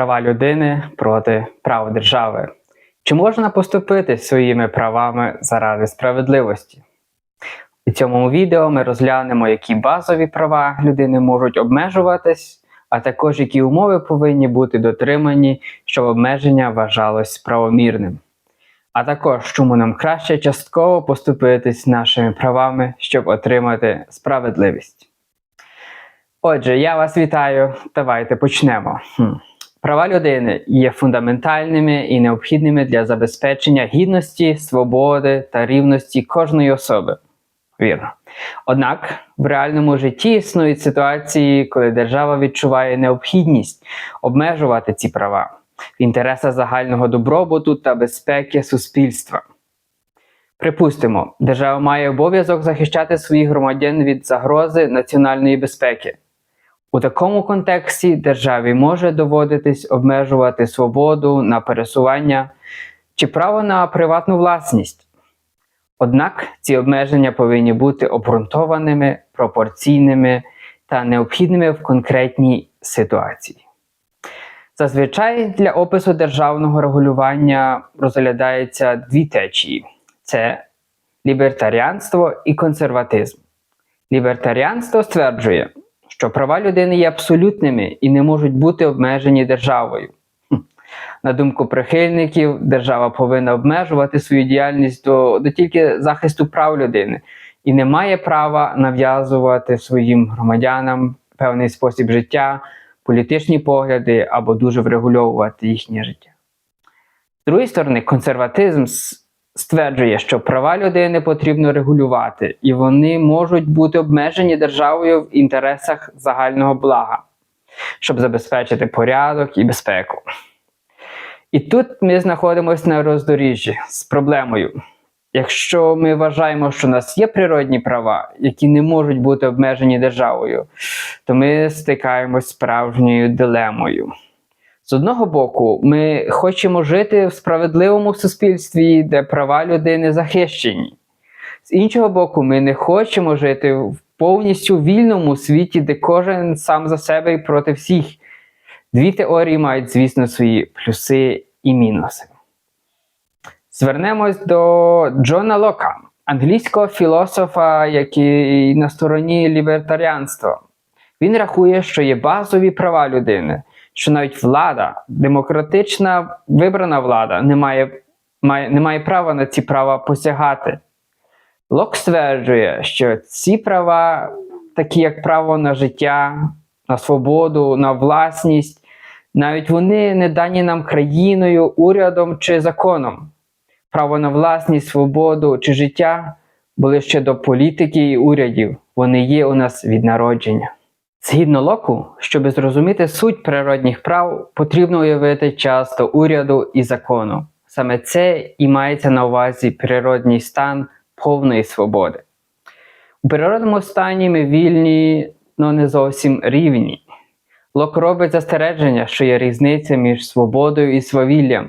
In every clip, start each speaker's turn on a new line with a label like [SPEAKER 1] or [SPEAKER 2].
[SPEAKER 1] Права людини проти прав держави. Чи можна поступити своїми правами заради справедливості? У цьому відео ми розглянемо, які базові права людини можуть обмежуватись, а також які умови повинні бути дотримані, щоб обмеження вважалось правомірним. А також чому нам краще частково поступитись нашими правами, щоб отримати справедливість. Отже, я вас вітаю. Давайте почнемо. Хм. Права людини є фундаментальними і необхідними для забезпечення гідності, свободи та рівності кожної особи. Вірно. Однак в реальному житті існують ситуації, коли держава відчуває необхідність обмежувати ці права в інтересах загального добробуту та безпеки суспільства. Припустимо, держава має обов'язок захищати своїх громадян від загрози національної безпеки. У такому контексті державі може доводитись обмежувати свободу на пересування чи право на приватну власність. Однак ці обмеження повинні бути обґрунтованими, пропорційними та необхідними в конкретній ситуації. Зазвичай для опису державного регулювання розглядається дві течії: це лібертаріанство і консерватизм. Лібертаріанство стверджує, що права людини є абсолютними і не можуть бути обмежені державою. На думку прихильників, держава повинна обмежувати свою діяльність до, до тільки захисту прав людини і не має права нав'язувати своїм громадянам певний спосіб життя, політичні погляди або дуже врегульовувати їхнє життя. З другої сторони, консерватизм стверджує, що права людини потрібно регулювати, і вони можуть бути обмежені державою в інтересах загального блага, щоб забезпечити порядок і безпеку. І тут ми знаходимося на роздоріжжі з проблемою. Якщо ми вважаємо, що у нас є природні права, які не можуть бути обмежені державою, то ми стикаємось з справжньою дилемою. З одного боку, ми хочемо жити в справедливому суспільстві, де права людини захищені. З іншого боку, ми не хочемо жити в повністю вільному світі, де кожен сам за себе і проти всіх. Дві теорії мають, звісно, свої плюси і мінуси. Звернемось до Джона Лока, англійського філософа, який на стороні лібертаріанства. Він рахує, що є базові права людини, що навіть влада, демократична вибрана влада, не має, має, не має права на ці права посягати. Лок стверджує, що ці права, такі як право на життя, на свободу, на власність, навіть вони не дані нам країною, урядом чи законом. Право на власність, свободу чи життя були ще до політики і урядів. Вони є у нас від народження. Згідно Локу, щоб зрозуміти суть природних прав, потрібно уявити часто уряду і закону. Саме це і мається на увазі природній стан повної свободи. У природному стані ми вільні, але не зовсім рівні. Лок робить застереження, що є різниця між свободою і свавіллям.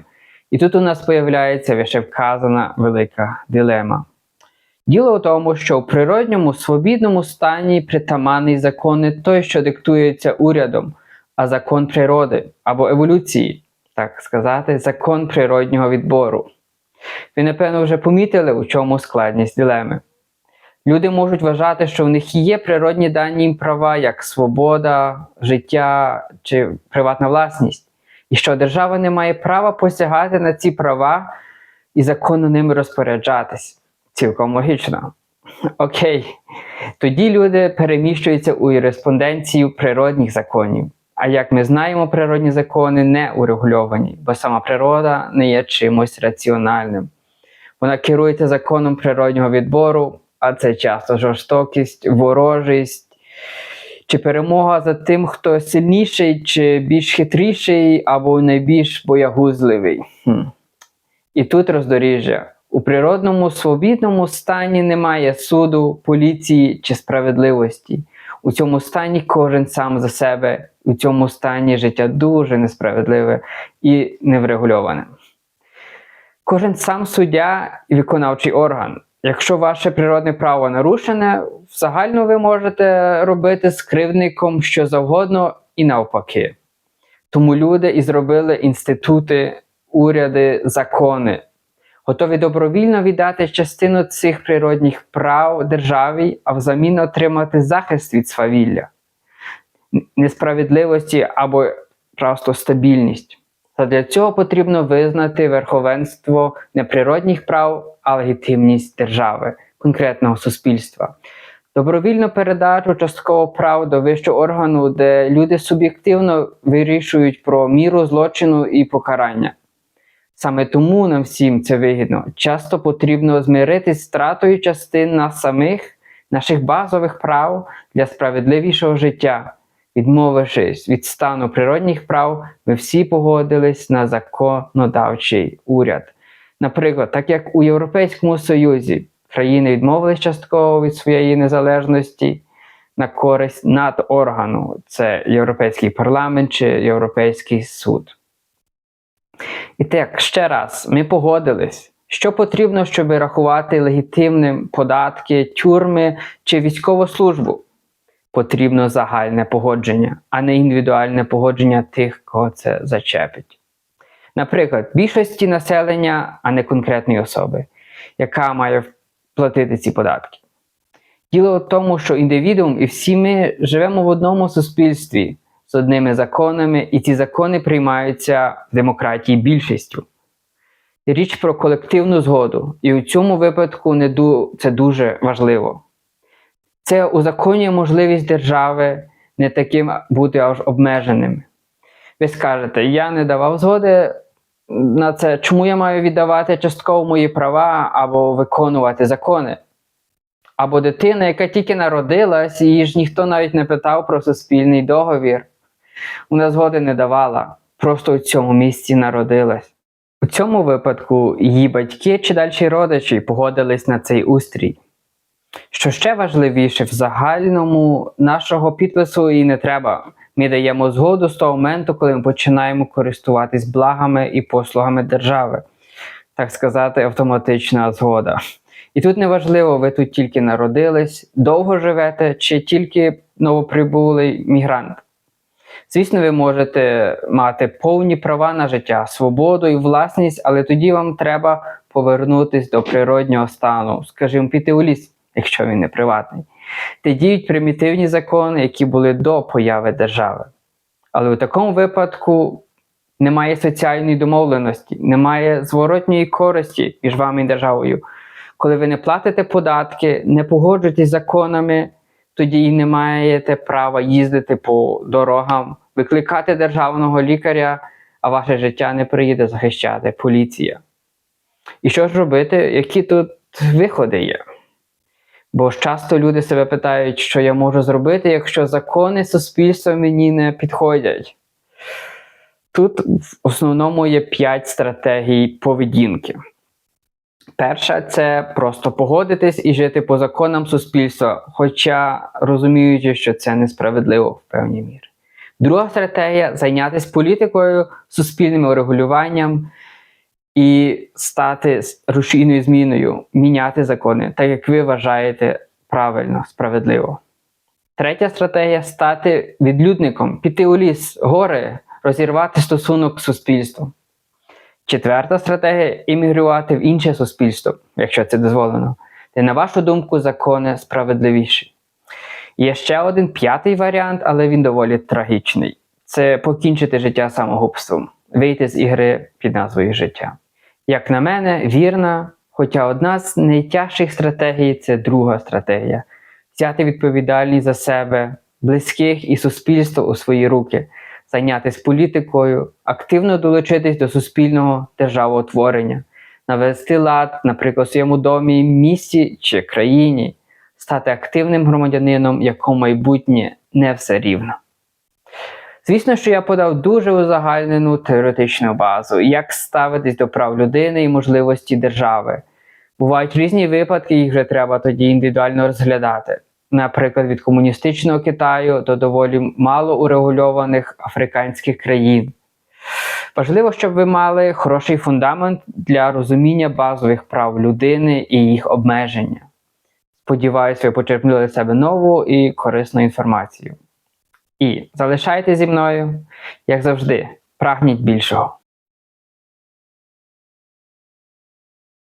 [SPEAKER 1] І тут у нас появляється вище вказана велика дилема. Діло в тому, що у природньому свобідному стані притаманний закон не той, що диктується урядом, а закон природи або еволюції, так сказати, закон природнього відбору. Ви, напевно, вже помітили, у чому складність дилеми. Люди можуть вважати, що в них є природні дані їм права, як свобода, життя чи приватна власність, і що держава не має права посягати на ці права і законно ними розпоряджатись. Цілком логічно. Окей. Тоді люди переміщуються у юриспонденцію природних законів. А як ми знаємо, природні закони не урегульовані, бо сама природа не є чимось раціональним. Вона керується законом природнього відбору, а це часто жорстокість, ворожість чи перемога за тим, хто сильніший, чи більш хитріший, або найбільш боягузливий. Хм. І тут роздоріжжя. У природному свобідному стані немає суду, поліції чи справедливості. У цьому стані кожен сам за себе, у цьому стані життя дуже несправедливе і неврегульоване. Кожен сам суддя і виконавчий орган. Якщо ваше природне право нарушене, загально ви можете робити з кривдником що завгодно і навпаки. Тому люди і зробили інститути, уряди, закони, готові добровільно віддати частину цих природних прав державі, а взамін отримати захист від свавілля, несправедливості або просто стабільність. Та для цього потрібно визнати верховенство не природних прав, а легітимність держави, конкретного суспільства. Добровільну передачу частково прав до вищого органу, де люди суб'єктивно вирішують про міру злочину і покарання. Саме тому нам всім це вигідно. Часто потрібно змиритись з стратою частин нас самих, наших базових прав для справедливішого життя. Відмовившись від стану природних прав, ми всі погодились на законодавчий уряд. Наприклад, так як у Європейському Союзі країни відмовились частково від своєї незалежності на користь надоргану, це Європейський парламент чи Європейський суд. І так, ще раз, ми погодились, що потрібно, щоб рахувати легітимним податки, тюрми чи військову службу. Потрібно загальне погодження, а не індивідуальне погодження тих, кого це зачепить. Наприклад, більшості населення, а не конкретної особи, яка має платити ці податки. Діло в тому, що індивідуум і всі ми живемо в одному суспільстві з одними законами, і ці закони приймаються в демократії більшістю. Річ про колективну згоду, і у цьому випадку не ду... це дуже важливо. Це узаконює можливість держави не таким бути аж обмеженим. Ви скажете, я не давав згоди на це, чому я маю віддавати частково мої права або виконувати закони? Або дитина, яка тільки народилась, її ж ніхто навіть не питав про суспільний договір. Вона згоди не давала, просто у цьому місці народилась. У цьому випадку її батьки чи далі родичі погодились на цей устрій. Що ще важливіше, в загальному нашого підпису і не треба. Ми даємо згоду з того моменту, коли ми починаємо користуватись благами і послугами держави, так сказати, автоматична згода. І тут неважливо, ви тут тільки народились, довго живете, чи тільки новоприбулий мігрант. Звісно, ви можете мати повні права на життя, свободу і власність, але тоді вам треба повернутися до природнього стану, скажімо, піти у ліс, якщо він не приватний де діють примітивні закони, які були до появи держави. Але у такому випадку немає соціальної домовленості, немає зворотньої користі між вами і державою. Коли ви не платите податки, не погоджуєтесь законами, тоді і не маєте права їздити по дорогам, викликати державного лікаря, а ваше життя не приїде захищати поліція. І що ж робити, які тут виходи є? Бо ж часто люди себе питають, що я можу зробити, якщо закони суспільства мені не підходять. Тут в основному є 5 стратегій поведінки. Перша це просто погодитись і жити по законам суспільства, хоча розуміючи, що це несправедливо в певній мірі. Друга стратегія зайнятися політикою, суспільним урегулюванням і стати рушійною зміною, міняти закони, так як ви вважаєте правильно, справедливо. Третя стратегія стати відлюдником, піти у ліс, гори, розірвати стосунок з суспільством. Четверта стратегія іммігрувати в інше суспільство, якщо це дозволено, де, на вашу думку, закони справедливіші. Є ще один п'ятий варіант, але він доволі трагічний: це покінчити життя самогубством, вийти з ігри під назвою життя. Як на мене, вірна, хоча одна з найтяжчих стратегій це друга стратегія. Взяти відповідальність за себе, близьких і суспільство у свої руки, зайнятися політикою, активно долучитись до суспільного державотворення, навести лад, наприклад, у своєму домі, місті чи країні, стати активним громадянином, якому майбутнє не все рівно. Звісно, що я подав дуже узагальнену теоретичну базу, як ставитись до прав людини і можливості держави. Бувають різні випадки, їх вже треба тоді індивідуально розглядати. Наприклад, від комуністичного Китаю до доволі мало урегульованих африканських країн. Важливо, щоб ви мали хороший фундамент для розуміння базових прав людини і їх обмеження. Сподіваюсь, ви почерпнули для себе нову і корисну інформацію. І залишайтеся зі мною, як завжди, прагніть більшого.